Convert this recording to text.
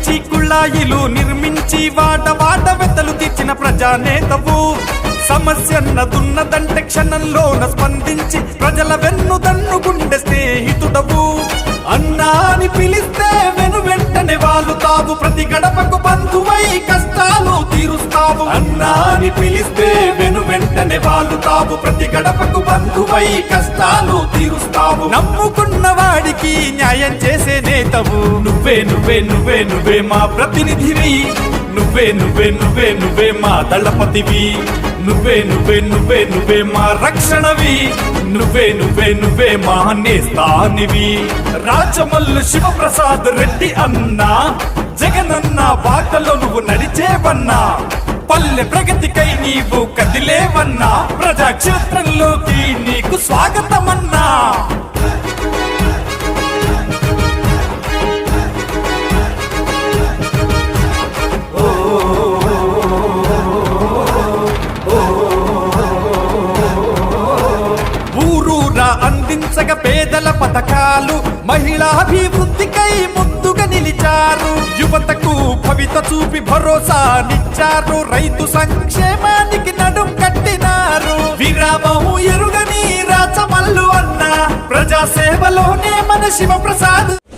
వేయించి కుళ్ళాయిలు నిర్మించి వాట వాట వెతలు తీర్చిన ప్రజానేతవు. సమస్యన్నదున్నదంటే క్షణంలోన స్పందించి ప్రజల వెన్ను దన్ను గుండె స్నేహితుడవు. అన్నా అని పిలిస్తే వెను వెంటనే వాళ్ళు తావు. ప్రతి గడపకు బంధువై కష్టాలు తీరుస్తావు. అన్నా అని పిలిస్తే వెను వెంటనే వాళ్ళు తావు. ప్రతి గడపకు బంధువై కష్టాలు తీరుస్తావు. నమ్ముకున్న వాడికి న్యాయం చేసే నువ్వే నువ్వే నువ్వే నువ్వే మా ప్రతినిధివి. నువ్వే నువ్వే నువ్వే నువ్వే మా దళపతివి. నువ్వే నువ్వే నువ్వే నువ్వే మా రక్షణవి. నువ్వే నువ్వే నువ్వే మా నేస్తానివి రాజమల్లు శివప్రసాద్ రెడ్డి అన్నా జగనన్న బాటలో నువ్వు నడిచేవన్నా. పల్లె ప్రగతికై నీవు కదిలేవన్నా ప్రజ ఊరూరా పేదల పథకాలు. మహిళాభివృద్ధికై ముందుగా నిలిచారు. యువతకు భవిత చూపి భరోసానిచ్చారు రైతు సంక్షేమానికి నడుం కట్టినారు. విరామము ఎరుగని రాచమల్లు అన్న ప్రజా సేవలోనే మన శివప్రసాద్.